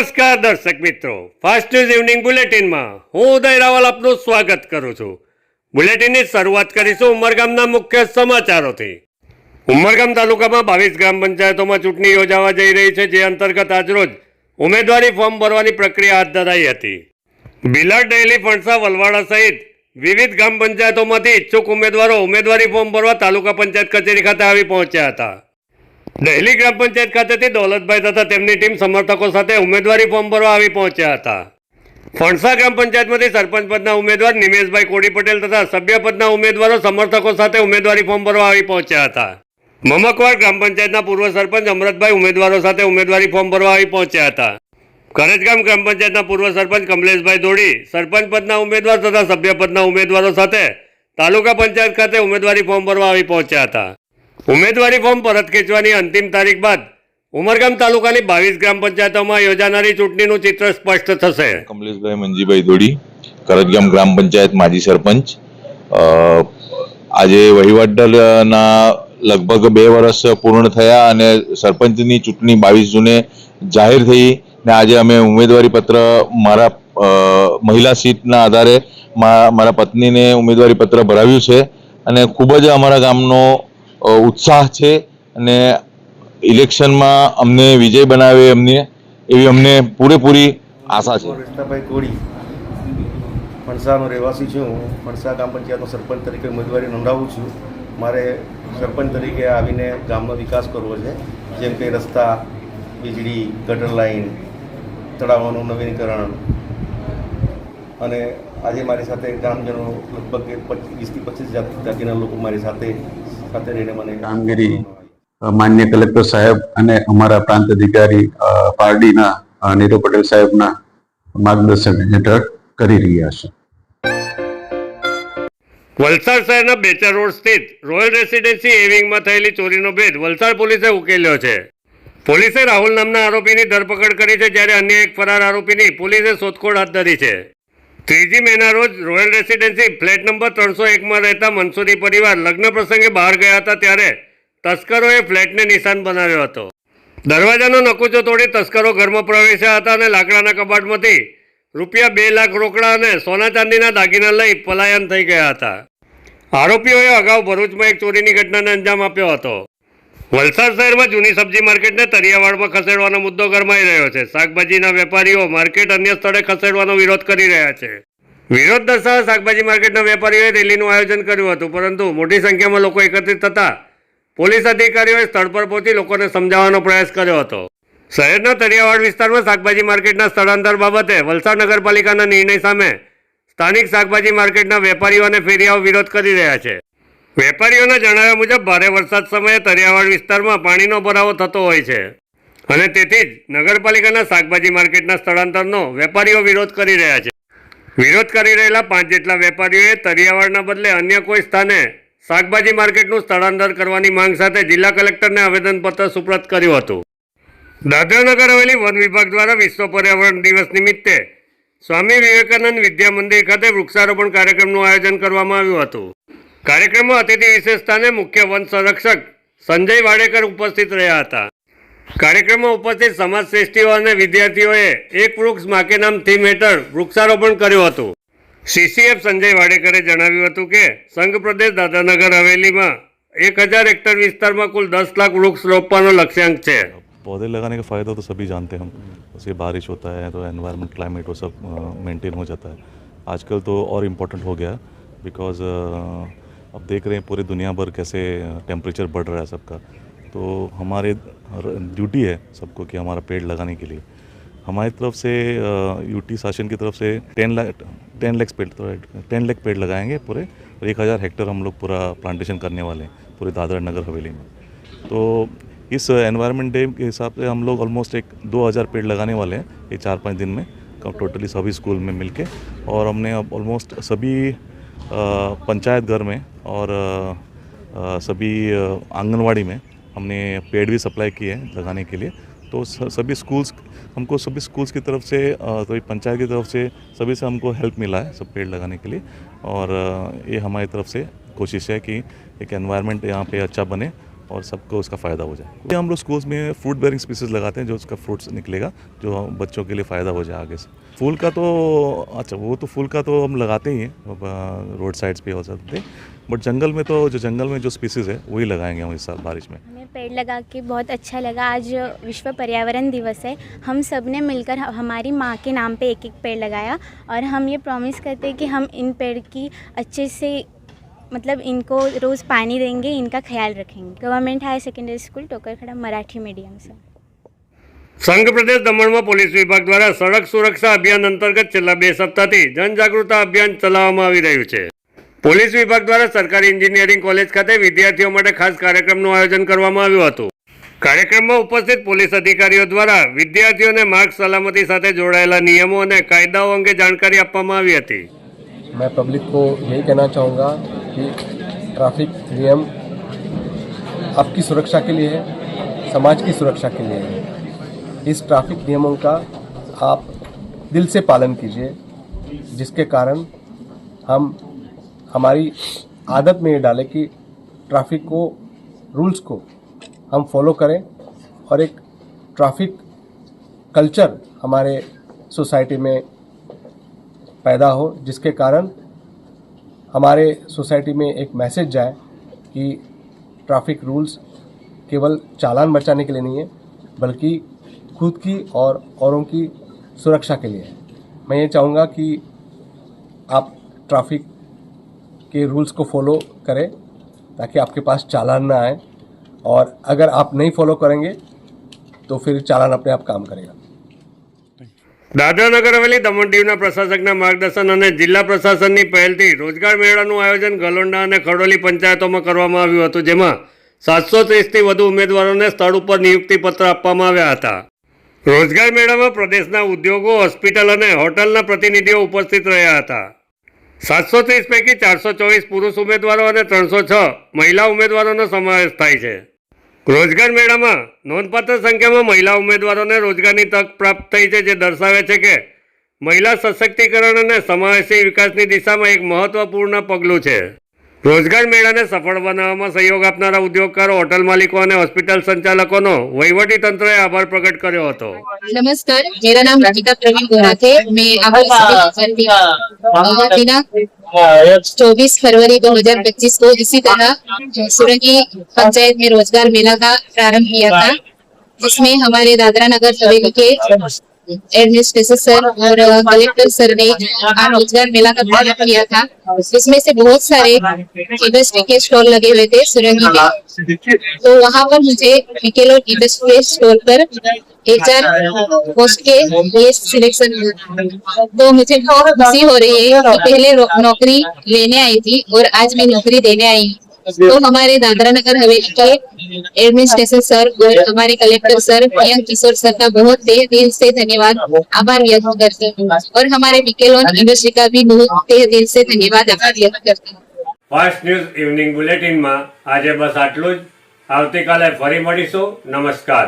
નમસ્કાર દર્શક મિત્રો. ફાસ્ટ ન્યૂઝ ઇવનિંગ બુલેટિનમાં હું ઉદય રાવલ આપનું સ્વાગત કરું છું. બુલેટિનની શરૂઆત કરીશું ઉમરગામના મુખ્ય સમાચારોથી. ઉમરગામ તાલુકામાં બાવીસ ગ્રામ પંચાયતોમાં ચૂંટણી યોજાવા જઈ રહી છે, જે અંતર્ગત આજરોજ ઉમેદવારી ફોર્મ ભરવાની પ્રક્રિયા હાથ ધરાઈ હતી. બિલાડ ડેલી ફણસા વલવાડા સહિત વિવિધ ગ્રામ પંચાયતોમાંથી ઇચ્છુક ઉમેદવારો ઉમેદવારી ફોર્મ ભરવા તાલુકા પંચાયત કચેરી ખાતે આવી પહોંચ્યા હતા. દહેલી ગ્રામ પંચાયત ખાતેથી દોલતભાઈ તથા તેમની ટીમ સમર્થકો સાથે ઉમેદવારી ફોર્મ ભરવા આવી પહોંચ્યા હતા. ફણસા ગ્રામ પંચાયતમાંથી સરપંચ પદના ઉમેદવાર નિમેશભાઈ કોડી પટેલ તથા સભ્ય પદના ઉમેદવારો સમર્થકો સાથે ઉમેદવારી ફોર્મ ભરવા આવી પહોંચ્યા હતા. મમકવાડ ગ્રામ પંચાયતના પૂર્વ સરપંચ અમરતભાઈ ઉમેદવારો સાથે ઉમેદવારી ફોર્મ ભરવા આવી પહોંચ્યા હતા. કરજગામ ગ્રામ પંચાયતના પૂર્વ સરપંચ કમલેશભાઈ ધોડી સરપંચ પદના ઉમેદવાર તથા સભ્ય પદના ઉમેદવારો સાથે તાલુકા પંચાયત ખાતે ઉમેદવારી ફોર્મ ભરવા આવી પહોંચ્યા હતા. ઉમેદવારી ફોર્મ પરત ખેંચવાની અંતિમ તારીખ બાદ ઉમરગામ તાલુકાની બાવીસ ગ્રામ પંચાયતોમાં યોજાનારી ચૂંટણીનું ચિત્ર સ્પષ્ટ થશે. કમલેશભાઈ મંજીભાઈ ધોડી કરજગામ ગ્રામ પંચાયત માજી સરપંચ. આજે વહીવટના લગભગ બે વર્ષ પૂર્ણ થયા અને સરપંચની ચૂંટણી બાવીસ જૂને જાહેર થઈ ને આજે અમે ઉમેદવારી પત્ર મારા મહિલા સીટના આધારે મારા પત્નીને ઉમેદવારી પત્ર ભરાવ્યું છે. અને ખૂબ જ અમારા ગામનો ઉત્સાહ છે અને ઇલેક્શનમાં અમને વિજય બનાવે અમને એવી અમને પૂરેપૂરી આશા છે. કૃષ્ણભાઈ કોળી, ફણસાનો રહેવાસી છું હું. ફણસા ગ્રામ પંચાયતનો સરપંચ તરીકે ઉમેદવારી નોંધાવું છું. મારે સરપંચ તરીકે આવીને ગામનો વિકાસ કરવો છે. જેમ કે રસ્તા, વીજળી, ગટર લાઈન, તળાવોનું નવીનીકરણ. અને આજે મારી સાથે ગ્રામજનો લગભગ પચીસ વીસથી પચીસ જાતિ જાતિના લોકો મારી સાથે રહીને મને કામગીરી માન્ય કલેક્ટર સાહેબ અને અમારા પ્રાંત અધિકારી પારડીના નીરવ પટેલ સાહેબના માર્ગદર્શન હેઠળ કરી રહ્યા છે. વલસાડ શહેરના બેચર રોડ સ્થિત રોયલ રેસિડેન્સી એવિંગમાં થયેલી ચોરીનો ભેદ વલસાડ પોલીસે ઉકેલ્યો છે. પોલીસે રાહુલ નામના આરોપીની ધરપકડ કરી છે જ્યારે અન્ય એક ફરાર આરોપીની પોલીસે શોધખોળ હાથ ધરી છે. ત્રીજી મેના રોજ રોયલ રેસિડેન્સી ફ્લેટ નંબર ત્રણસો એકમાં રહેતા મનસુરી પરિવાર લગ્ન પ્રસંગે બહાર ગયા હતા ત્યારે તસ્કરોએ ફ્લેટને નિશાન બનાવ્યો હતો. દરવાજાનો નકુચો તોડી તસ્કરો ઘરમાં પ્રવેશ્યા હતા અને લાકડાના કબાટમાંથી રૂપિયા બે લાખ રોકડા અને સોના ચાંદીના દાગીના લઈ પલાયન થઈ ગયા હતા. આરોપીઓએ અગાઉ ભરૂચમાં એક ચોરીની ઘટનાને અંજામ આપ્યો હતો. વલસાડ શહેરમાં જૂની સબ્જી માર્કેટને તરિયાવાડમાં ખસેડવાનો મુદ્દો ગરમાઈ રહ્યો છે. શાકભાજીના વેપારીઓ માર્કેટ અન્ય સ્થળે ખસેડવાનો વિરોધ કરી રહ્યા છે. વિરોધ દર્શાવવા શાકભાજી માર્કેટના વેપારીઓએ રેલીનું આયોજન કર્યું હતું, પરંતુ મોટી સંખ્યામાં લોકો એકત્રિત થતા પોલીસ અધિકારીઓએ સ્થળ પર પહોંચી લોકોને સમજાવવાનો પ્રયાસ કર્યો હતો. શહેરના તરિયાવાડ વિસ્તારમાં શાકભાજી માર્કેટના સ્થળાંતર બાબતે વલસાડ નગરપાલિકાના નિર્ણય સામે સ્થાનિક શાકભાજી માર્કેટના વેપારીઓ અને ફેરિયાઓ વિરોધ કરી રહ્યા છે. વેપારીઓના જણાવ્યા મુજબ ભારે વરસાદ સમયે તરિયાવાડ વિસ્તારમાં પાણીનો ભરાવો થતો હોય છે. અને તેથી જ નગરપાલિકાના શાકભાજી માર્કેટના સ્થળાંતરનો વેપારીઓ વિરોધ કરી રહ્યા છે. વિરોધ કરી રહેલા પાંચ જેટલા વેપારીઓએ તરિયાવાડના બદલે અન્ય કોઈ સ્થાને શાકભાજી માર્કેટનું સ્થળાંતર કરવાની માંગ સાથે જિલ્લા કલેક્ટરને આવેદનપત્ર સુપ્રત કર્યું હતું. દાદરાનગર હવેલી વન વિભાગ દ્વારા વિશ્વ પર્યાવરણ દિવસ નિમિત્તે સ્વામી વિવેકાનંદ વિદ્યા મંદિર ખાતે વૃક્ષારોપણ કાર્યક્રમનું આયોજન કરવામાં આવ્યું હતું. કાર્યક્રમમાં અતિથિ વિશેષ સ્થાને મુખ્ય વન સંરક્ષક સંજય વાડેકર ઉપસ્થિત રહ્યા હતા કાર્યક્રમમાં ઉપસ્થિત સમાજ શ્રેષ્ઠીઓ અને વિદ્યાર્થીઓએ એક વૃક્ષ માકે નામ થીમ હેઠળ વૃક્ષારોપણ કર્યું હતું સીસીએફ સંજય વાડેકરે જણાવ્યું હતું કે સંઘ પ્રદેશ દાદરાનગર હવેલીમાં એક હજાર હેક્ટર વિસ્તારમાં કુલ દસ લાખ વૃક્ષ રોપવાનો લક્ષ્યાંક છે पौधे लगाने का फ़ायदा तो सभी जानते हैं हम उससे बारिश होता है तो एनवायरनमेंट क्लाइमेट वो सब मेंटेन हो जाता है आजकल तो और इम्पोर्टेंट हो गया बिकॉज अब देख रहे हैं पूरी दुनिया भर कैसे टेम्परेचर बढ़ रहा है सबका। तो हमारे ड्यूटी है सबको कि हमारा पेड़ लगाने के लिए। हमारी तरफ़ से यूटी शासन की तरफ़ से टेन लाख टेन लैक्स पेड़ टेन लाख पेड़ लगाएँगे पूरे और एक हज़ार हेक्टर हम लोग पूरा प्लांटेशन करने वाले हैं, पूरे दादरा नगर हवेली में। तो इस एनवायरनमेंट डे के हिसाब से हम लोग ऑलमोस्ट एक दो हज़ार पेड़ लगाने वाले हैं, ये चार पाँच दिन में टोटली सभी स्कूल में मिलके। और हमने अब ऑलमोस्ट सभी पंचायत घर में और सभी आंगनवाड़ी में हमने पेड़ भी सप्लाई किए हैं लगाने के लिए। तो सभी स्कूल्स, हमको सभी स्कूल्स की तरफ़ से सभी पंचायत की तरफ़ से सभी से हमको हेल्प मिला है सब पेड़ लगाने के लिए। और ये हमारी तरफ़ से कोशिश है कि एक एनवायरनमेंट यहाँ पे अच्छा बने और सबको उसका फ़ायदा हो जाए। हम लोग स्कूल्स में फ्रूट बेरिंग स्पीसीज लगाते हैं, जो उसका फ्रूट्स निकलेगा, जो बच्चों के लिए फ़ायदा हो जाए आगे से। फूल का तो अच्छा वो तो फूल का तो हम लगाते ही हैं रोड साइड्स पे हो सकते बट जंगल में तो जो जंगल में जो स्पीसीज़ है, वही लगाएँगे हम इस साल बारिश में। हमें पेड़ लगा के बहुत अच्छा लगा। आज विश्व पर्यावरण दिवस है। हम सबने मिलकर हमारी माँ के नाम पे एक एक पेड़ लगाया और हम ये प्रॉमिस करते हैं कि हम इन पेड़ की अच्छे से मतलब इनको रोज़ पानी देंगे इनका ख्याल रखेंगे government higher secondary school Tokarkhada Marathi medium से સંઘ પ્રદેશ દમણમાં પોલીસ વિભાગ દ્વારા સડક સુરક્ષા અભિયાન અંતર્ગત છેલ્લા બે સપ્તાહથી જનજાગૃતતા અભિયાન ચલાવવામાં આવી રહ્યું છે પોલીસ વિભાગ દ્વારા સરકારી એન્જિનિયરિંગ કોલેજ ખાતે વિદ્યાર્થીઓ માટે ખાસ કાર્યક્રમનું આયોજન કરવામાં આવ્યું હતું કાર્યક્રમમાં ઉપસ્થિત પોલીસ અધિકારીઓ દ્વારા વિદ્યાર્થીઓને માર્ગ સલામતી સાથે જોડાયેલા નિયમો અને કાયદાઓ અંગે જાણકારી આપવામાં આવી હતી मैं पब्लिक को यही कहना चाहूँगा कि ट्रैफ़िक नियम आपकी सुरक्षा के लिए है, समाज की सुरक्षा के लिए है। इस ट्रैफ़िक नियमों का आप दिल से पालन कीजिए, जिसके कारण हम हमारी आदत में ये डालें कि ट्रैफ़िक को, रूल्स को हम फॉलो करें और एक ट्रैफ़िक कल्चर हमारे सोसाइटी में पैदा हो, जिसके कारण हमारे सोसाइटी में एक मैसेज जाए कि ट्रैफ़िक रूल्स केवल चालान बचाने के लिए नहीं है, बल्कि खुद की और औरों की सुरक्षा के लिए है। मैं ये चाहूँगा कि आप ट्रैफ़िक के रूल्स को फॉलो करें, ताकि आपके पास चालान ना आए, और अगर आप नहीं फॉलो करेंगे तो फिर चालान अपने आप काम करेगा। દાદરા નગર હવેલી દમણ દીવના પ્રશાસકના માર્ગદર્શન અને જિલ્લા પ્રશાસનની પહેલથી રોજગાર મેળાનું આયોજન ગલોંડા અને ખડોલી પંચાયતોમાં કરવામાં આવ્યું હતું, જેમાં સાતસો ત્રીસથી વધુ ઉમેદવારોને સ્થળ ઉપર નિયુક્તિ પત્ર આપવામાં આવ્યા હતા. રોજગાર મેળામાં પ્રદેશના ઉદ્યોગો, હોસ્પિટલ અને હોટલના પ્રતિનિધિઓ ઉપસ્થિત રહ્યા હતા. સાતસો ત્રીસ પૈકી ચારસો ચોવીસ પુરુષ ઉમેદવારો અને ત્રણસો છ મહિલા ઉમેદવારોનો સમાવેશ થાય છે. રોજગાર મેળામાં નોંધપાત્ર સંખ્યામાં મહિલા ઉમેદવારોને રોજગારની તક પ્રાપ્ત થઈ છે જે દર્શાવે છે કે મહિલા સશક્તિકરણ અને સમાવેશી વિકાસની દિશામાં એક મહત્વપૂર્ણ પગલું છે. રોજગાર મેળાને સફળ બનાવવામાં સહયોગ આપનારા ઉદ્યોગકારો હોટલ માલિકો અને હોસ્પિટલ સંચાલકોનો વહીવટી તંત્રએ આભાર પ્રગટ કર્યો હતો. નમસ્કાર મેરા નામ રજિતા પ્રવીણ છે મેં આભાર चौबीस फरवरी 2025 को इसी तरह सुरंगी पंचायत में रोज़गार मेला का प्रारंभ किया था जिसमें हमारे दादरा नगर हवेली के एडमिनिस्ट्रेशन सर और कलेक्टर सर ने रोज़गार मेला का प्रारंभ किया था। इसमें से बहुत सारे इंडस्ट्री के स्टॉल लगे हुए थे सुरंगी में तो वहाँ पर मुझे विकेलो इंडस्ट्री के स्टॉल पर एचआर पोस्ट के लिए सिलेक्शन तो मुझे बहुत खुशी हो रही है कि पहले नौकरी लेने आई थी और आज मैं नौकरी देने आई तो हमारे दादरा नगर हवेली के एडमिनिस्ट्रेशन सर और हमारे collector sir Priyank Kishore sir का बहुत तहे दिल से धन्यवाद आभार व्यक्त करते हैं और हमारे विकेलोन इंडस्ट्री का भी बहुत तहे दिल से धन्यवाद आभार व्यक्त करते हैं ફાસ્ટ ન્યૂઝ ઇવનિંગ બુલેટિનમાં આજે બસ આટલું જ આવતીકાલે ફરી મળીશું નમસ્કાર